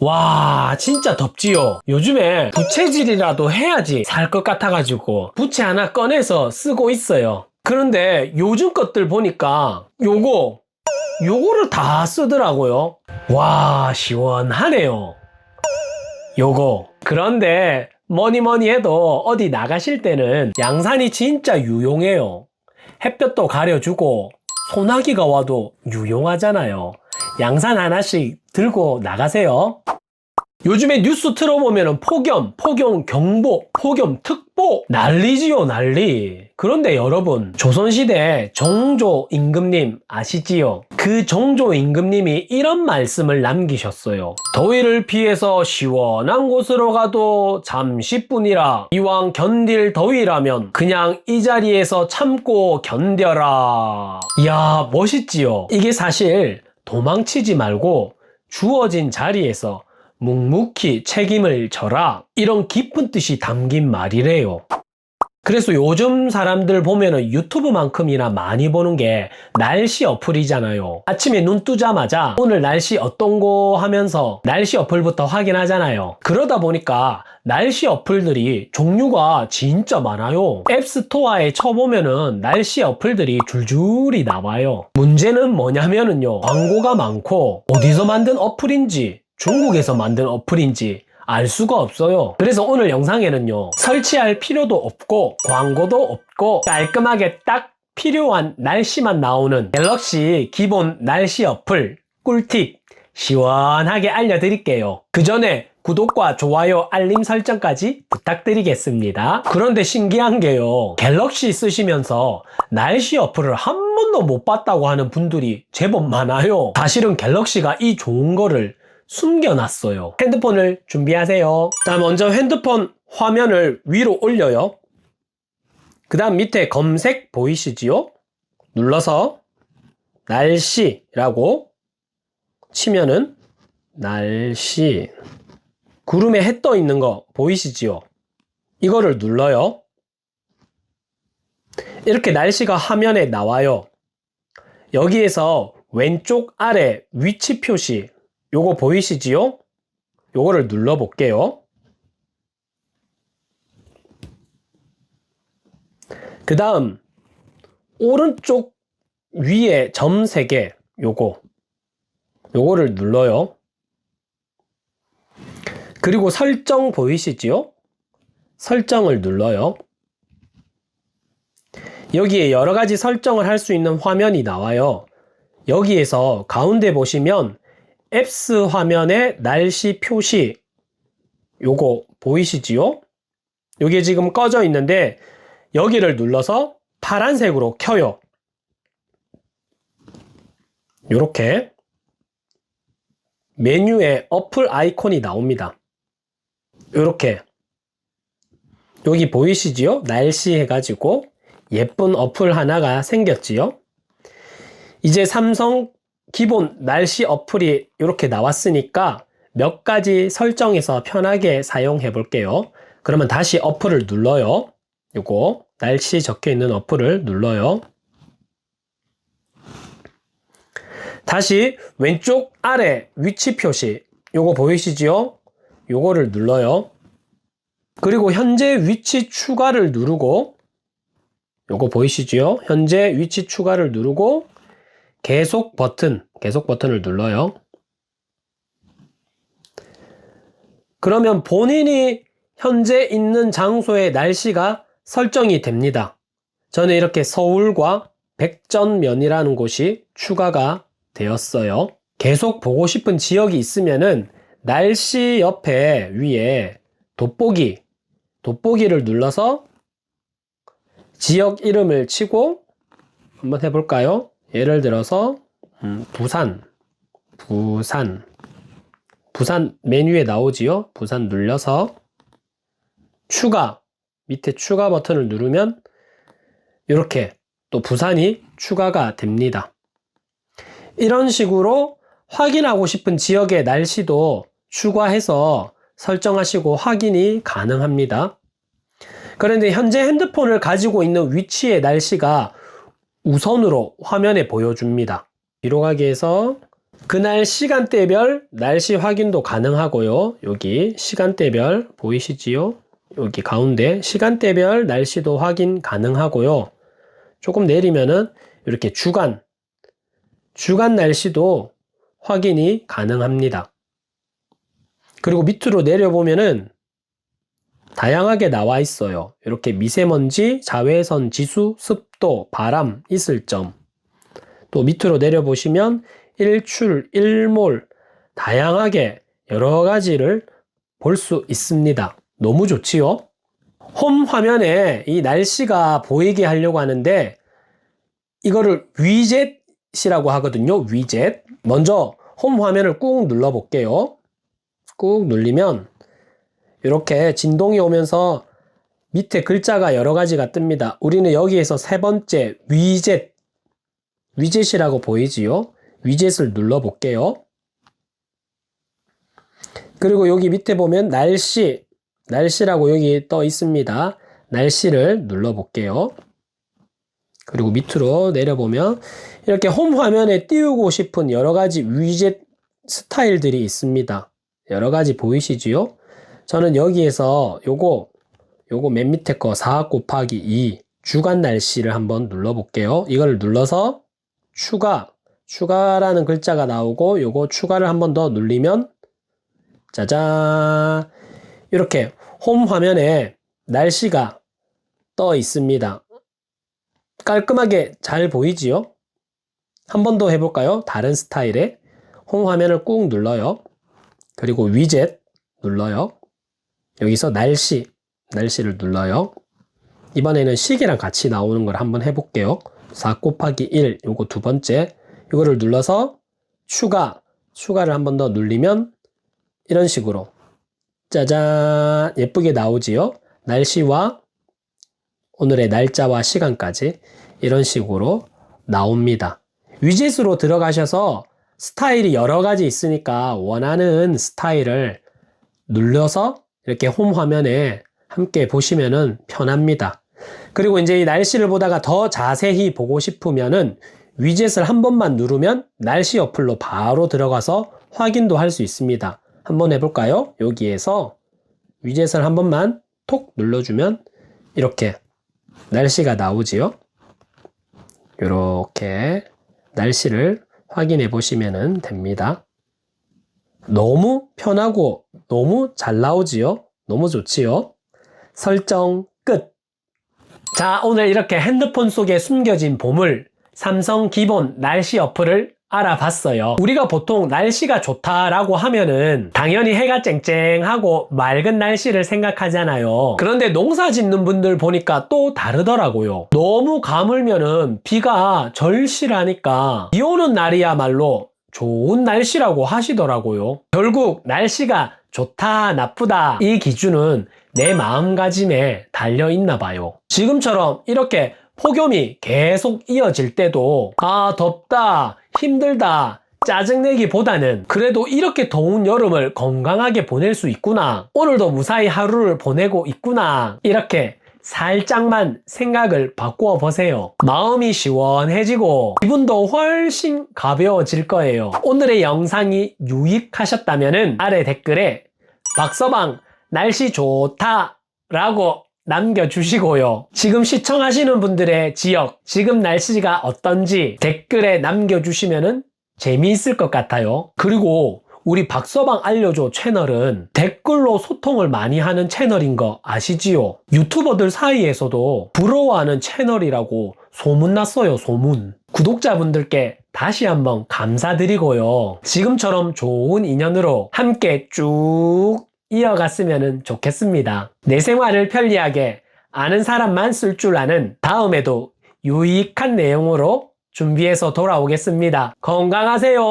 와 진짜 덥지요. 요즘에 부채질이라도 해야지 살 것 같아가지고 부채 하나 꺼내서 쓰고 있어요. 그런데 요즘 것들 보니까 요거 요거를 다 쓰더라고요. 와 시원하네요. 요거. 그런데 뭐니 뭐니 해도 어디 나가실 때는 양산이 진짜 유용해요. 햇볕도 가려주고 소나기가 와도 유용하잖아요 양산 하나씩 들고 나가세요 요즘에 뉴스 틀어보면 폭염, 폭염 경보, 폭염 특보 난리지요 난리. 그런데 여러분 조선시대 정조 임금님 아시지요? 그 정조 임금님이 이런 말씀을 남기셨어요. 더위를 피해서 시원한 곳으로 가도 잠시뿐이라 이왕 견딜 더위라면 그냥 이 자리에서 참고 견뎌라. 이야 멋있지요? 이게 사실 도망치지 말고 주어진 자리에서 묵묵히 책임을 져라. 이런 깊은 뜻이 담긴 말이래요. 그래서 요즘 사람들 보면은 유튜브만큼이나 많이 보는 게 날씨 어플이잖아요. 아침에 눈 뜨자마자 오늘 날씨 어떤고 하면서 날씨 어플부터 확인하잖아요. 그러다 보니까 날씨 어플들이 종류가 진짜 많아요. 앱스토어에 쳐보면은 날씨 어플들이 줄줄이 나와요. 문제는 뭐냐면은요. 광고가 많고 어디서 만든 어플인지 중국에서 만든 어플인지 알 수가 없어요. 그래서 오늘 영상에는요, 설치할 필요도 없고, 광고도 없고, 깔끔하게 딱 필요한 날씨만 나오는 갤럭시 기본 날씨 어플 꿀팁 시원하게 알려드릴게요. 그 전에 구독과 좋아요, 알림 설정까지 부탁드리겠습니다. 그런데 신기한 게요. 갤럭시 쓰시면서 날씨 어플을 한 번도 못 봤다고 하는 분들이 제법 많아요. 사실은 갤럭시가 이 좋은 거를 숨겨놨어요. 핸드폰을 준비하세요. 자, 먼저 핸드폰 화면을 위로 올려요. 그 다음 밑에 검색 보이시지요? 눌러서 날씨라고 치면은 날씨 구름에 해 떠 있는 거 보이시지요? 이거를 눌러요. 이렇게 날씨가 화면에 나와요. 여기에서 왼쪽 아래 위치 표시 요거 보이시지요? 요거를 눌러 볼게요. 그 다음 오른쪽 위에 점 3개 요거 요거를 눌러요. 그리고 설정 보이시지요? 설정을 눌러요. 여기에 여러 가지 설정을 할 수 있는 화면이 나와요. 여기에서 가운데 보시면 앱스 화면에 날씨 표시 요거 보이시지요? 요게 지금 꺼져 있는데 여기를 눌러서 파란색으로 켜요. 요렇게 메뉴에 어플 아이콘이 나옵니다. 요렇게 여기 보이시지요? 날씨 해가지고 예쁜 어플 하나가 생겼지요? 이제 삼성 기본 날씨 어플이 이렇게 나왔으니까 몇 가지 설정해서 편하게 사용해 볼게요. 그러면 다시 어플을 눌러요. 요거 날씨 적혀 있는 어플을 눌러요. 다시 왼쪽 아래 위치 표시 요거 보이시죠? 요거를 눌러요. 그리고 현재 위치 추가를 누르고 요거 보이시죠? 현재 위치 추가를 누르고 계속 버튼, 계속 버튼을 눌러요. 그러면 본인이 현재 있는 장소의 날씨가 설정이 됩니다. 저는 이렇게 서울과 백전면이라는 곳이 추가가 되었어요. 계속 보고 싶은 지역이 있으면은 날씨 옆에 위에 돋보기, 돋보기를 눌러서 지역 이름을 치고 한번 해볼까요? 예를 들어서 음, 부산, 부산, 부산 메뉴에 나오지요. 부산 눌러서 추가 밑에 추가 버튼을 누르면 이렇게 또 부산이 추가가 됩니다. 이런 식으로 확인하고 싶은 지역의 날씨도 추가해서 설정하시고 확인이 가능합니다. 그런데 현재 핸드폰을 가지고 있는 위치의 날씨가 우선으로 화면에 보여줍니다. 위해서 그날 시간대별 날씨 확인도 가능하고요. 여기 시간대별 보이시지요? 여기 가운데 시간대별 날씨도 확인 가능하고요. 조금 내리면은 이렇게 주간, 주간 날씨도 확인이 가능합니다. 그리고 밑으로 내려보면은 다양하게 나와 있어요. 이렇게 미세먼지, 자외선 지수, 습 도, 바람, 있을 점. 또 밑으로 내려보시면 일출, 일몰, 다양하게 여러 가지를 볼 수 있습니다. 너무 좋지요? 홈 화면에 이 날씨가 보이게 하려고 하는데 이거를 위젯이라고 하거든요. 위젯. 먼저 홈 화면을 꾹 눌러 볼게요. 꾹 누르면 이렇게 진동이 오면서 밑에 글자가 여러 가지가 뜹니다. 우리는 여기에서 세 번째 위젯 위젯이라고 보이지요? 위젯을 눌러 볼게요. 그리고 여기 밑에 보면 날씨 날씨라고 여기 떠 있습니다. 날씨를 눌러 볼게요. 그리고 밑으로 내려보면 이렇게 홈 화면에 띄우고 싶은 여러 가지 위젯 스타일들이 있습니다. 여러 가지 보이시지요? 저는 여기에서 요거 요거 맨 밑에 거 4 곱하기 2 주간 날씨를 한번 눌러 볼게요. 이걸 눌러서 추가 추가라는 글자가 나오고 요거 추가를 한번 더 눌리면 짜잔 이렇게 홈 화면에 날씨가 떠 있습니다. 깔끔하게 잘 보이지요? 한 번 더 해볼까요? 다른 스타일의 홈 화면을 꾹 눌러요. 그리고 위젯 눌러요. 여기서 날씨, 날씨를 눌러요. 이번에는 시계랑 같이 나오는 걸 한번 해볼게요. 4 곱하기 1, 요거 두 번째. 이거를 눌러서 추가, 추가를 한 번 더 눌리면 이런 식으로 짜잔 예쁘게 나오지요. 날씨와 오늘의 날짜와 시간까지 이런 식으로 나옵니다. 위젯으로 들어가셔서 스타일이 여러 가지 있으니까 원하는 스타일을 눌러서 이렇게 홈 화면에 함께 보시면은 편합니다. 그리고 이제 이 날씨를 보다가 더 자세히 보고 싶으면은 위젯을 한 번만 누르면 날씨 어플로 바로 들어가서 확인도 할 수 있습니다. 한번 해볼까요? 여기에서 위젯을 한 번만 톡 눌러주면 이렇게 날씨가 나오지요. 이렇게 날씨를 확인해 보시면 됩니다. 너무 편하고 너무 잘 나오지요? 너무 좋지요? 설정 끝! 자, 오늘 이렇게 핸드폰 속에 숨겨진 보물, 삼성 기본 날씨 어플을 알아봤어요. 우리가 보통 날씨가 좋다라고 하면은 당연히 해가 쨍쨍하고 맑은 날씨를 생각하잖아요. 그런데 농사 짓는 분들 보니까 또 다르더라고요. 너무 가물면은 비가 절실하니까 비 오는 날이야말로 좋은 날씨라고 하시더라고요. 결국 날씨가 좋다, 나쁘다 이 기준은 내 마음가짐에 달려 있나 봐요. 지금처럼 이렇게 폭염이 계속 이어질 때도 아 덥다, 힘들다, 짜증내기보다는 그래도 이렇게 더운 여름을 건강하게 보낼 수 있구나. 오늘도 무사히 하루를 보내고 있구나. 이렇게 살짝만 생각을 바꾸어 보세요. 마음이 시원해지고 기분도 훨씬 가벼워질 거예요. 오늘의 영상이 유익하셨다면 아래 댓글에 박서방 날씨 좋다 라고 남겨주시고요. 지금 시청하시는 분들의 지역, 지금 날씨가 어떤지 댓글에 남겨주시면 재미있을 것 같아요. 그리고 우리 박서방 알려줘 채널은 댓글로 소통을 많이 하는 채널인 거 아시지요? 유튜버들 사이에서도 부러워하는 채널이라고 소문났어요, 소문. 구독자분들께 다시 한번 감사드리고요. 지금처럼 좋은 인연으로 함께 쭉 이어갔으면 좋겠습니다. 내 생활을 편리하게 아는 사람만 쓸 줄 아는 다음에도 유익한 내용으로 준비해서 돌아오겠습니다. 건강하세요.